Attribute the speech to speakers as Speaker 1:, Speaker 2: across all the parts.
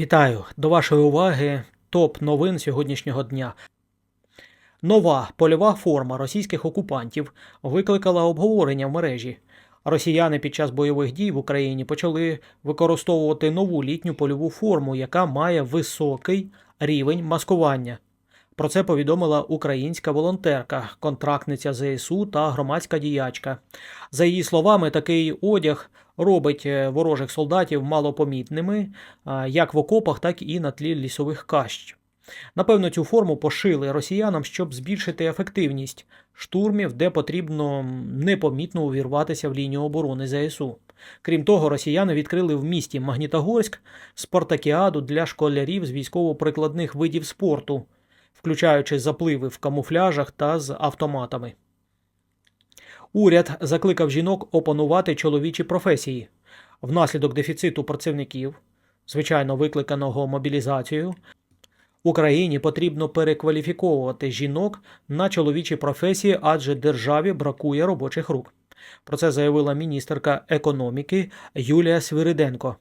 Speaker 1: Вітаю! До вашої уваги топ новин сьогоднішнього дня. Нова польова форма російських окупантів викликала обговорення в мережі. Росіяни під час бойових дій в Україні почали використовувати нову літню польову форму, яка має високий рівень маскування. Про це повідомила українська волонтерка, контрактниця ЗСУ та громадська діячка. За її словами, такий одяг робить е, ворожих солдатів малопомітними як в окопах, так і на тлі лісових кащ. Напевно, цю форму пошили росіянам, щоб збільшити ефективність штурмів, де потрібно непомітно увірватися в лінію оборони ЗСУ. Крім того, росіяни відкрили в місті Магнітогорськ спартакіаду для школярів з військово-прикладних видів спорту, включаючи запливи в камуфляжах та з автоматами. Уряд закликав жінок опанувати чоловічі професії. Внаслідок дефіциту працівників, звичайно викликаного мобілізацією, Україні потрібно перекваліфіковувати жінок на чоловічі професії, адже державі бракує робочих рук. Про це заявила міністерка економіки Юлія Свириденко.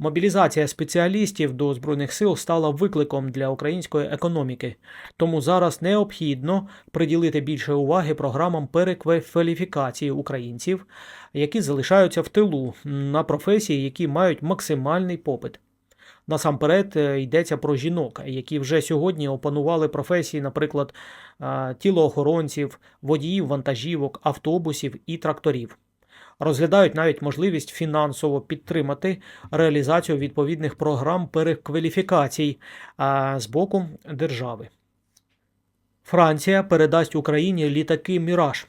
Speaker 1: Мобілізація спеціалістів до збройних сил стала викликом для української економіки, тому зараз необхідно приділити більше уваги програмам перекваліфікації українців, які залишаються в тилу на професії, які мають максимальний попит. Насамперед е, йдеться про жінок, які вже сьогодні опанували професії, наприклад, е, тілоохоронців, водіїв вантажівок, автобусів і тракторів. Розглядають навіть можливість фінансово підтримати реалізацію відповідних програм перекваліфікацій з боку держави. Франція передасть Україні літаки Міраж.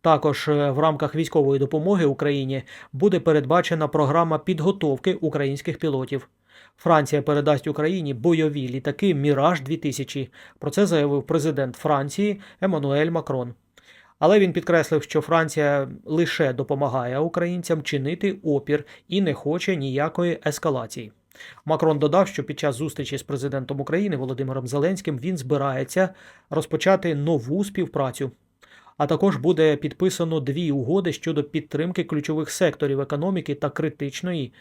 Speaker 1: Також е, в рамках військової допомоги Україні буде передбачена програма підготовки українських пілотів. Франція передасть Україні бойові літаки Міраж 2000 Про це заявив президент Франції Еммануель Макрон. Але він підкреслив, що Франція лише допомагає українцям чинити опір і не хоче ніякої ескалації. Макрон додав, що під час зустрічі з президентом України Володимиром Зеленським він збирається розпочати нову співпрацю. А також буде підписано дві угоди щодо підтримки ключових секторів економіки та критичної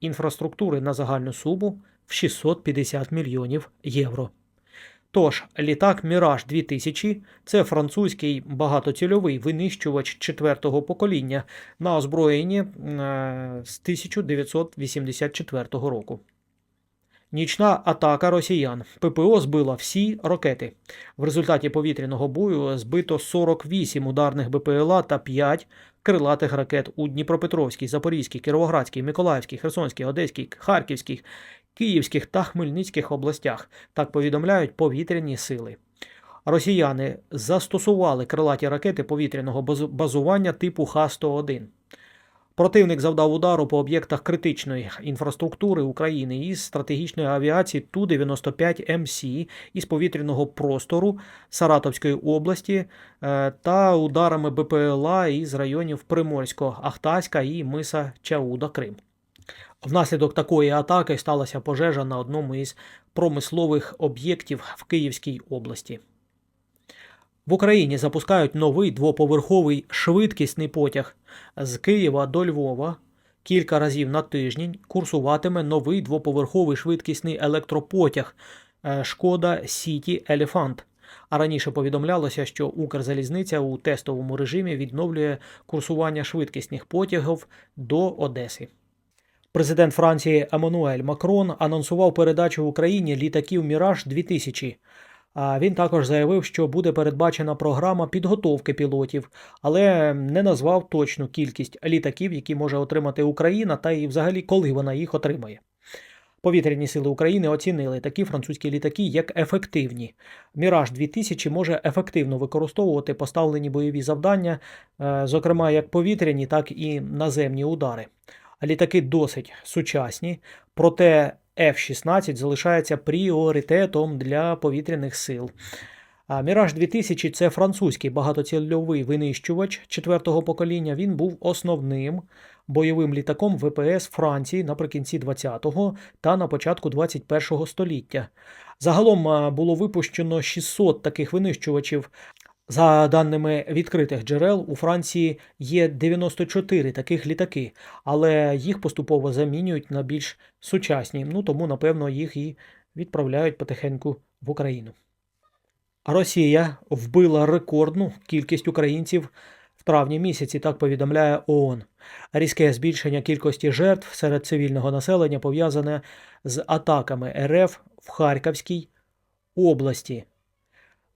Speaker 1: інфраструктури на загальну суму в 650 мільйонів євро. Тож, літак Міраж 2000 це французький багатоцільовий винищувач четвертого покоління на озброєнні е, з 1984 року. Нічна атака росіян. ППО збила всі ракети. В результаті повітряного бою збито 48 ударних БПЛА та 5 крилатих ракет у Дніпропетровській, Запорізькій, Кіровоградській, Миколаївській, Херсонській, Одеській, Харківській, Київських та Хмельницьких областях. Так повідомляють повітряні сили. Росіяни застосували крилаті ракети повітряного базування типу Х-101. Противник завдав удару по об'єктах критичної інфраструктури України із стратегічної авіації Ту-95МС із повітряного простору Саратовської області е, та ударами БПЛА із районів Приморського, Ахтаська і Миса Чауда Крим. Внаслідок такої атаки сталася пожежа на одному із промислових об'єктів в Київській області. В Україні запускають новий двоповерховий швидкісний потяг з Києва до Львова. Кілька разів на тиждень курсуватиме новий двоповерховий швидкісний електропотяг е, Шкода Сіті Елефант. А раніше повідомлялося, що Укрзалізниця у тестовому режимі відновлює курсування швидкісних потягів до Одеси. Президент Франції Еммануель Макрон анонсував передачу Україні літаків Міраж 2000 а він також заявив, що буде передбачена програма підготовки пілотів, але не назвав точну кількість літаків, які може отримати Україна, та і взагалі коли вона їх отримає. Повітряні сили України оцінили такі французькі літаки як ефективні. Міраж 2000 може ефективно використовувати поставлені бойові завдання, е, зокрема як повітряні, так і наземні удари. Літаки досить сучасні, проте F-16 залишається пріоритетом для повітряних сил. Міраж 2000 це французький багатоцільовий винищувач четвертого покоління. Він був основним бойовим літаком ВПС Франції наприкінці 20-го та на початку 21-го століття. Загалом було випущено 600 таких винищувачів За даними відкритих джерел, у Франції є 94 таких літаки, але їх поступово замінюють на більш сучасні, ну тому, напевно, їх і відправляють потихеньку в Україну. Росія вбила рекордну кількість українців в травні місяці, так повідомляє ООН. Різке збільшення кількості жертв серед цивільного населення пов'язане з атаками РФ в Харківській області.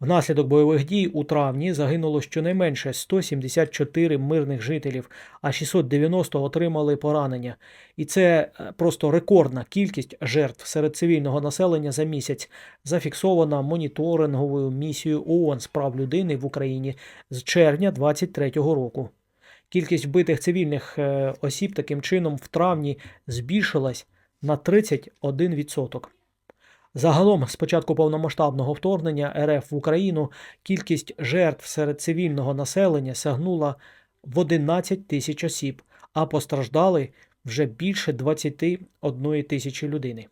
Speaker 1: Внаслідок бойових дій у травні загинуло щонайменше 174 мирних жителів, а 690 отримали поранення. І це е, просто рекордна кількість жертв серед цивільного населення за місяць, зафіксована моніторинговою місією ООН з прав людини в Україні з червня 2023 року. Кількість вбитих цивільних е, осіб таким чином в травні збільшилась на 31%. Загалом, з початку повномасштабного вторгнення РФ в Україну, кількість жертв серед цивільного населення сягнула в 11 тисяч осіб, а постраждали вже більше 21 тисячі людини.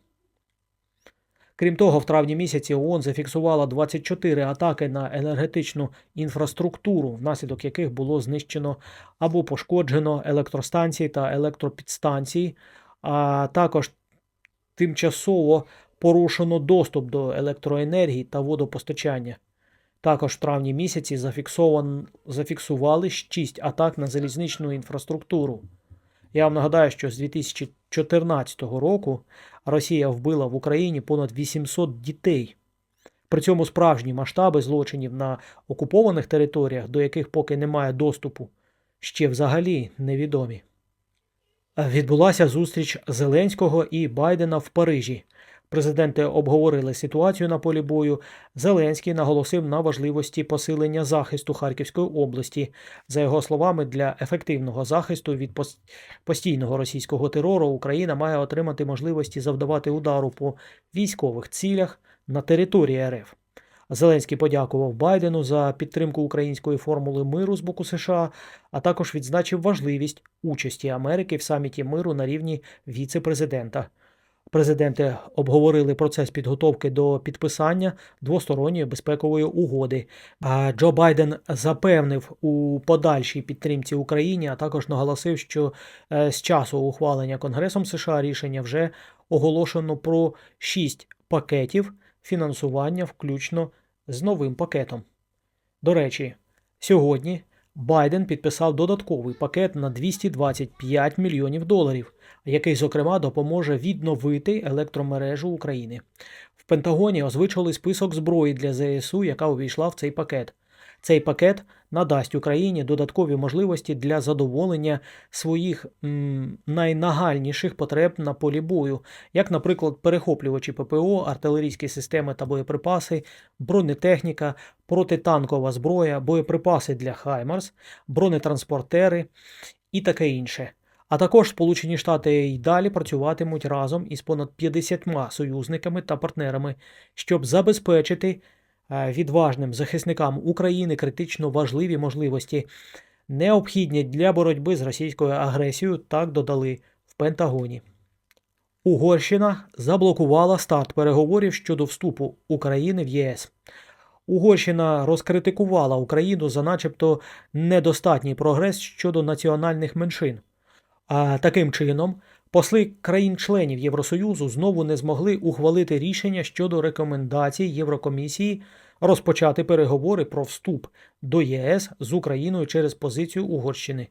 Speaker 1: Крім того, в травні місяці ООН зафіксувала 24 атаки на енергетичну інфраструктуру, внаслідок яких було знищено або пошкоджено електростанції та електропідстанції, а також тимчасово порушено доступ до електроенергії та водопостачання. Також в травні місяці зафіксован... зафіксували 6 атак на залізничну інфраструктуру. Я вам нагадаю, що з 2014 року Росія вбила в Україні понад 800 дітей. При цьому справжні масштаби злочинів на окупованих територіях, до яких поки немає доступу, ще взагалі невідомі. Відбулася зустріч Зеленського і Байдена в Парижі. Президенти обговорили ситуацію на полі бою. Зеленський наголосив на важливості посилення захисту Харківської області. За його словами, для ефективного захисту від постійного російського терору Україна має отримати можливості завдавати удару по військових цілях на території РФ. Зеленський подякував Байдену за підтримку української формули миру з боку США, а також відзначив важливість участі Америки в саміті миру на рівні віце-президента. Президенти обговорили процес підготовки до підписання двосторонньої безпекової угоди. Джо Байден запевнив у подальшій підтримці Україні, а також наголосив, що е, з часу ухвалення Конгресом США рішення вже оголошено про шість пакетів фінансування, включно з новим пакетом. До речі, сьогодні Байден підписав додатковий пакет на 225 мільйонів доларів, який, зокрема, допоможе відновити електромережу України. В Пентагоні озвучили список зброї для ЗСУ, яка увійшла в цей пакет. Цей пакет надасть Україні додаткові можливості для задоволення своїх м, найнагальніших потреб на полі бою, як, наприклад, перехоплювачі ППО, артилерійські системи та боєприпаси, бронетехніка, протитанкова зброя, боєприпаси для Хаймарс, бронетранспортери і таке інше. А також Сполучені Штати й далі працюватимуть разом із понад 50 союзниками та партнерами, щоб забезпечити відважним захисникам України критично важливі можливості, необхідні для боротьби з російською агресією, так додали в Пентагоні. Угорщина заблокувала старт переговорів щодо вступу України в ЄС. Угорщина розкритикувала Україну за начебто недостатній прогрес щодо національних меншин. А таким чином, посли країн-членів Євросоюзу знову не змогли ухвалити рішення щодо рекомендацій Єврокомісії розпочати переговори про вступ до ЄС з Україною через позицію Угорщини.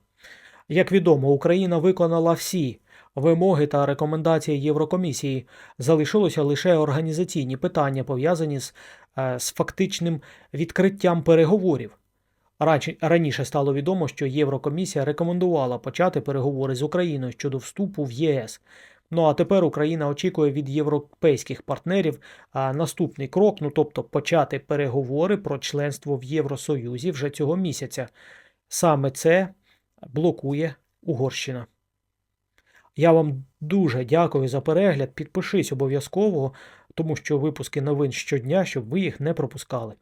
Speaker 1: Як відомо, Україна виконала всі вимоги та рекомендації Єврокомісії. Залишилося лише організаційні питання, пов'язані з, е, з фактичним відкриттям переговорів. Раніше стало відомо, що Єврокомісія рекомендувала почати переговори з Україною щодо вступу в ЄС. Ну а тепер Україна очікує від європейських партнерів наступний крок, ну тобто почати переговори про членство в Євросоюзі вже цього місяця. Саме це блокує Угорщина. Я вам дуже дякую за перегляд. Підпишись обов'язково, тому що випуски новин щодня, щоб ви їх не пропускали.